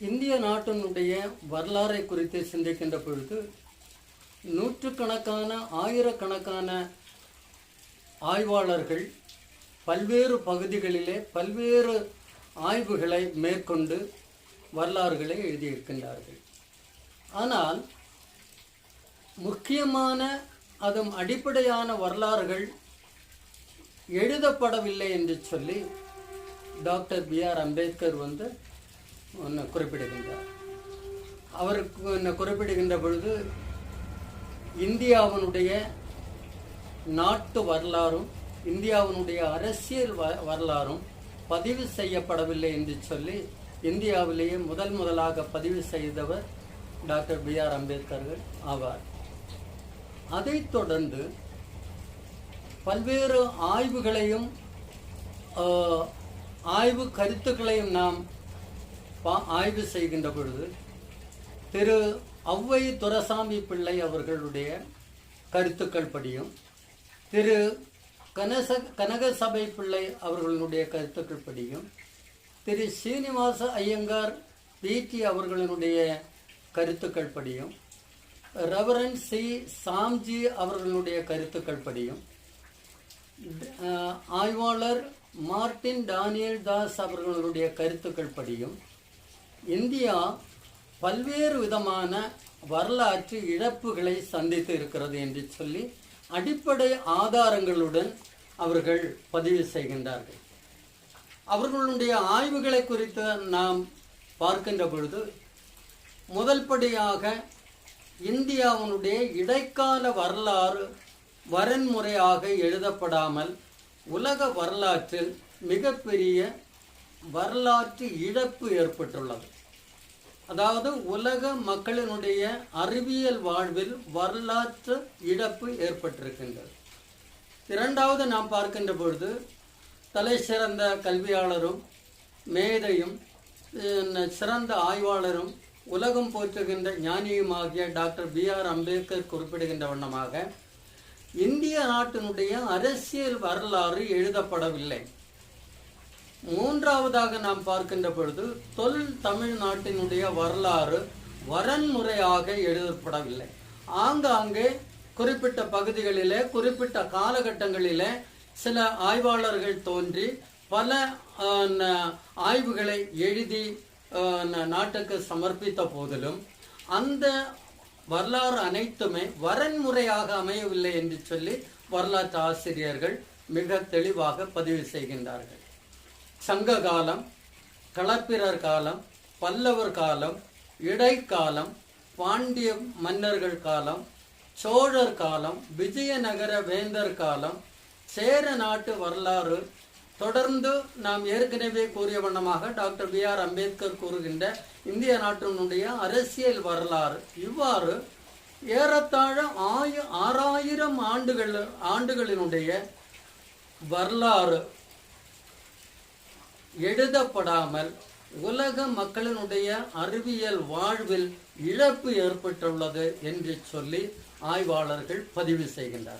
இந்திய நாட்டினுடைய வரலாறை குறித்து சிந்திக்கின்ற பொழுது நூற்றுக்கணக்கான ஆயிரக்கணக்கான ஆய்வாளர்கள் பல்வேறு பகுதிகளிலே பல்வேறு ஆய்வுகளை மேற்கொண்டு வரலாறுகளை எழுதியிருக்கின்றார்கள். ஆனால் முக்கியமான அதன் அடிப்படையான வரலாறுகள் எழுதப்படவில்லை என்று சொல்லி டாக்டர் பி ஆர் அம்பேத்கர் வந்து குறிப்பிடுகின்றார் அவருக்கு ஒன்று குறிப்பிடுகின்ற பொழுது இந்தியாவினுடைய நாட்டு வரலாறும் இந்தியாவினுடைய அரசியல் வ வரலாறும் பதிவு செய்யப்படவில்லை என்று சொல்லி இந்தியாவிலேயே முதல் முதலாக பதிவு செய்தவர் டாக்டர் பி ஆர் அம்பேத்கர்கள் ஆவார். அதைத் தொடர்ந்து பல்வேறு ஆய்வுகளையும் ஆய்வு கருத்துக்களையும் நாம் ஆய்வு செய்கின்ற பொழுது திரு ஔவை துரசாமி பிள்ளை அவர்களுடைய கருத்துக்கள் படியும். திரு கனச கனகசபை பிள்ளை அவர்களுடைய கருத்துக்கள் படியும். திரு சீனிவாச ஐயங்கார் பிடி அவர்களுடைய கருத்துக்கள் படியும். Reverend C. சாம்ஜி அவர்களுடைய கருத்துக்கள் படியும். ஆய்வாளர் மார்ட்டின் டானியல் தாஸ் அவர்களுடைய கருத்துக்கள் படியும். இந்தியா பல்வேறு விதமான வரலாற்று இழப்புகளை சந்தித்து இருக்கிறது என்று சொல்லி அடிப்படை ஆதாரங்களுடன் அவர்கள் பதிவு செய்கின்றார்கள். அவர்களுடைய ஆய்வுகளை குறித்து நாம் பார்க்கின்ற பொழுது முதல் படியாக இந்தியாவினுடைய இடைக்கால வரலாறு வரன்முறையாக எழுதப்படாமல் உலக வரலாற்றில் மிகப்பெரிய வரலாற்று இழப்பு ஏற்பட்டுள்ளது. அதாவது உலக மக்களினுடைய அறிவியல் வாழ்வில் வரலாற்று இழப்பு ஏற்பட்டிருக்கின்றது. இரண்டாவது நாம் பார்க்கின்ற பொழுது தலை சிறந்த கல்வியாளரும் மேதையும் சிறந்த ஆய்வாளரும் உலகம் போற்றுகின்ற ஞானியுமாகிய டாக்டர் பி ஆர் அம்பேத்கர் குறிப்பிடுகின்ற வண்ணமாக இந்திய நாட்டினுடைய அரசியல் வரலாறு எழுதப்படவில்லை. மூன்றாவதாக நாம் பார்க்கின்ற பொழுது தொல் தமிழ்நாட்டினுடைய வரலாறு வரன்முறையாக எழுதப்படவில்லை. ஆங்காங்கே குறிப்பிட்ட பகுதிகளிலே குறிப்பிட்ட காலகட்டங்களிலே சில ஆய்வாளர்கள் தோன்றி பல ஆய்வுகளை எழுதி நாட்டுக்கு சமர்ப்பித்த போதிலும் அந்த வரலாறு அனைத்துமே வரன்முறையாக அமையவில்லை என்று சொல்லி வரலாற்று ஆசிரியர்கள் மிக தெளிவாக பதிவு செய்கின்றார்கள். சங்க காலம் களப்பிரர் காலம் பல்லவர் காலம் இடைக்காலம் பாண்டிய மன்னர்கள் காலம் சோழர் காலம் விஜயநகர வேந்தர் காலம் சேர நாட்டு வரலாறு. தொடர்ந்து நாம் ஏற்கனவே கூறிய வண்ணமாக டாக்டர் பி ஆர் அம்பேத்கர் கூறுகின்ற இந்திய நாட்டினுடைய அரசியல் வரலாறு. இவ்வாறு ஏறத்தாழ ஆய ஆறாயிரம் ஆண்டுகள் ஆண்டுகளினுடைய வரலாறு எழுதப்படாமல் உலக மக்களினுடைய அறிவியல் வாழ்வில் இழப்பு ஏற்பட்டுள்ளது என்று சொல்லி ஆய்வாளர்கள் பதிவு செய்கின்றனர்.